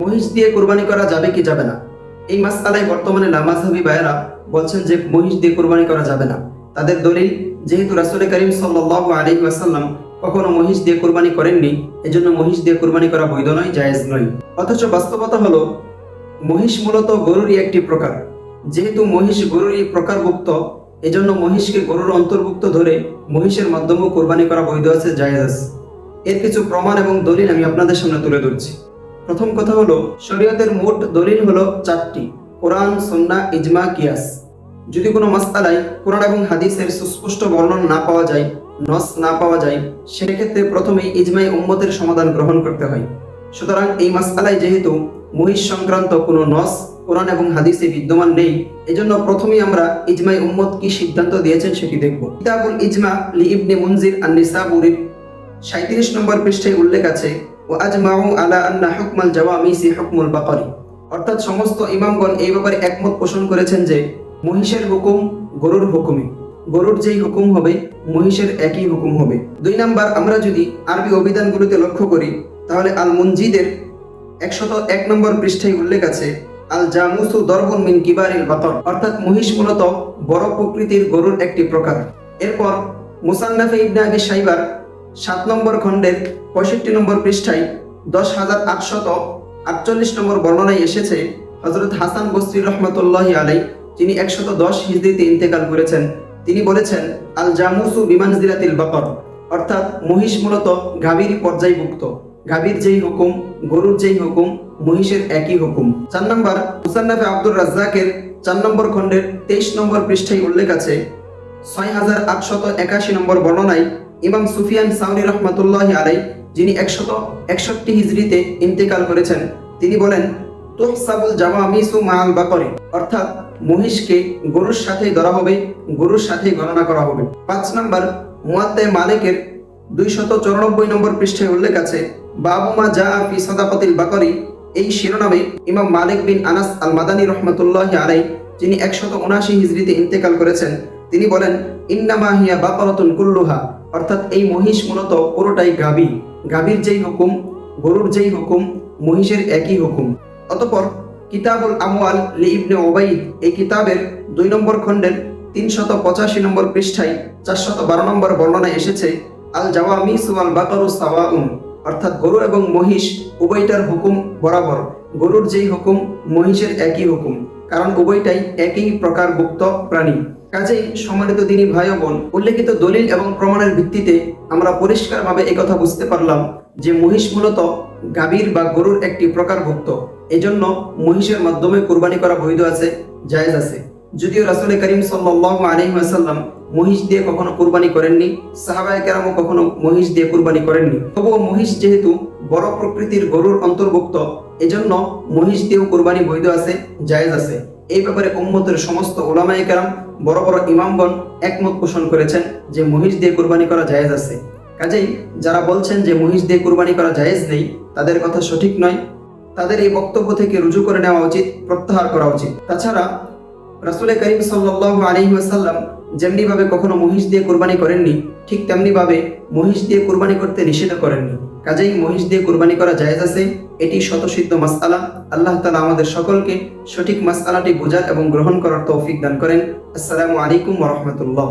মহিষ দিয়ে কোরবানি করা যাবে কি যাবে না? এই মাসআলায় বর্তমানে লামাজহাবি ভাইয়েরা বলছেন যে মহিষ দিয়ে কোরবানি করা যাবে না। তাদের দলিল, যেহেতু রাসূল করিম সাল্লাল্লাহু আলাইহি ওয়াসাল্লাম কখনো মহিষ দিয়ে কোরবানি করেননি, এজন্য মহিষ দিয়ে কোরবানি করা বৈধ নয়, জায়েজ নয়। অথচ বাস্তবতা হলো, মহিষ মূলত গরুরই একটি প্রকার। যেহেতু মহিষ গরুরই প্রকারভুক্ত, এজন্য মহিষকে গরুর অন্তর্ভুক্ত ধরে মহিষের মাধ্যমেও কোরবানি করা বৈধ আছে, জায়েজ এর কিছু প্রমাণ এবং দলিল আমি আপনাদের সামনে তুলে ধরছি। প্রথম কথা হলো, শরীয়তের মোট দলিল হলো চারটি, কোরআন সন্না ইজমা, কিয়াস। যদি কোনো মাসআলায় কোরআন এবং হাদিসের সুস্পষ্ট বর্ণনা না পাওয়া যায়, নস না পাওয়া যায়, সেক্ষেত্রে প্রথমে ইজমাই উম্মতের সমাধান গ্রহণ করতে হয়। সুতরাং এই মাসআলায় যেহেতু মহিষ সংক্রান্ত কোনো নস, কোরআন এবং হাদিসে বিদ্যমান নেই, এজন্য প্রথমেই আমরা ইজমাই উম্মত কি সিদ্ধান্ত দিয়েছেন সেটি দেখব। কিতাবুল ইজমা লি ইবনে মুনজির আন নিসাবুরির 37 নম্বর পৃষ্ঠায় উল্লেখ আছে ও আজমাউ আলা আন্না হুকমাল জাওয়ামিসি হুকমুল বাকারি অর্থাৎ সমস্ত ইমামগণ এই ব্যাপারে একমত পোষণ করেছেন যে, মহিষের হুকুম গরুর হুকুমে। গরুর যেই হুকুম হবে, মহিষের একই হুকুম হবে। দুই নাম্বার, আমরা যদি আরবি অভিধানগুলোতে লক্ষ্য করি, তাহলে আল মুনজিদের একশত এক নম্বর পৃষ্ঠায় উল্লেখ আছে আল জামুসু দরবুন মিন কিবারিল বাতর অর্থাৎ মহিষ মূলত বড় প্রকৃতির গরুর একটি প্রকার। এরপর মুসান্নাফে ইবনে আবি সাইবার সাত নম্বর খণ্ডের পঁয়ষট্টি নম্বর পৃষ্ঠায় দশ হাজার আটশত আটচল্লিশ নম্বর বর্ণনায় এসেছে হজরত হাসান বস্রি রহমতুল্লাহ আলাই যিনি একশত দশ হিজড়িতে ইন্তেকাল করেছেন। তিনি বলেছেন, আল জামুসু বিমান জিরাতিল বাকর অর্থাৎ মহিষ মূলত গাভীর পর্যায়ভুক্ত। গাভীর যেই হুকুম, গরুর যেই হুকুম, মহিষের একই হুকুম। চার নম্বর হুসান্নাফে আব্দুর রাজ্জাকের চার নম্বর খণ্ডের তেইশ নম্বর পৃষ্ঠায় উল্লেখ আছে, ছয় হাজার আটশত একাশি নম্বর বর্ণনায় ইমাম সুফিয়ান সাউরি রহমতুল্লাহ আলাই যিনি একশত একষট্টি হিজড়িতে ইন্তেকাল করেছেন, তিনি বলেন, তুহসাবুল জামামিসু মাল বাকরে অর্থাৎ মহিষকে গরুর সাথে ধরা হবে, গরুর সাথে গণনা করা হবে। পাঁচ নম্বর মুয়াত্তে মালিকের দুইশত চৌরানব্বই নম্বর পৃষ্ঠায় উল্লেখ আছে বাবুমা জা ফি সদাকতিল বাকরি এই শিরোনামে ইমাম মালিক বিন আনাস আল মাদানী রহমতুল্লাহ আলাই যিনি একশত উনাশি হিজড়িতে ইন্তেকাল করেছেন, তিনি বলেন, ইন্নামা হিয়া বাকরতুন কুল্লুহা অর্থাৎ এই মহিষ মূলত পুরোটাই গাভী গাভীর যেই হুকুম, গরুর যেই হুকুম, মহিষের একই হুকুম। অতপর কিতাবুল আমওয়াল লি ইবনে ওবাইদ এই কিতাবের দুই নম্বর খণ্ডের তিনশত পঁচাশি নম্বর পৃষ্ঠায় চারশত বারো নম্বর বর্ণনায় এসেছে, আল জাওয়ামিস ওয়াল বাকারু সাওয়াউন। অর্থাৎ গরু এবং মহিষ উভয়টার হুকুম বরাবর। গরুর যেই হুকুম, মহিষের একই হুকুম। কারণ উভয়টাই একই প্রকারভুক্ত প্রাণী। কাজেই সম্মানিত দিনী ভাই বোন, উল্লেখিত দলিল এবং প্রমাণের ভিত্তিতে আমরা পরিষ্কারভাবে একথা বুঝতে পারলাম যে মহিষ মূলত গাভীর বা গরুর একটি প্রকারভুক্ত এজন্য মহিষের মাধ্যমে কোরবানি করা বৈধ আছে, জায়েজ আছে। যদিও রাসুল করিম সাল্লাল্লাহু আলাইহি ওয়াসাল্লাম মহিষ দিয়ে কখনো কোরবানি করেননি, সাহাবায়ে কেরামও কখনো মহিষ দিয়ে কোরবানি করেননি। তবুও মহিষ যেহেতু বড় প্রকৃতির গরুর অন্তর্ভুক্ত, এজন্য মহিষ দিয়েও কোরবানি বৈধ আছে, জায়েজ আছে। এই ব্যাপারে উম্মতের সমস্ত ওলামাই কেরাম বড় বড় ইমামগণ একমত পোষণ করেছেন যে মহিষ দিয়ে কোরবানি করা জায়েজ আছে। কাজেই যারা বলছেন যে মহিষ দিয়ে কোরবানি করা জায়েজ নেই, তাদের কথা সঠিক নয়। তাদের এই বক্তব্য থেকে রুজু করে নেওয়া উচিত, প্রত্যাহার করা উচিত। তাছাড়া রাসুল করিম সাল্লাল্লাহু আলহি আসাল্লাম যেমনিভাবে কখনো মহিষ দিয়ে কোরবানি করেননি, ঠিক তেমনিভাবে মহিষ দিয়ে কোরবানি করতে নিষেধ করেননি। কাজেই মহিষ দিয়ে কোরবানি করা জায়েজ আছে, এটি শতসিদ্ধ মাসআলা। আল্লাহ তালা আমাদের সকলকে সঠিক মাসআলাটি বোঝার এবং গ্রহণ করার তৌফিক দান করেন। আসসালামু আলাইকুম রাহমাতুল্লাহ।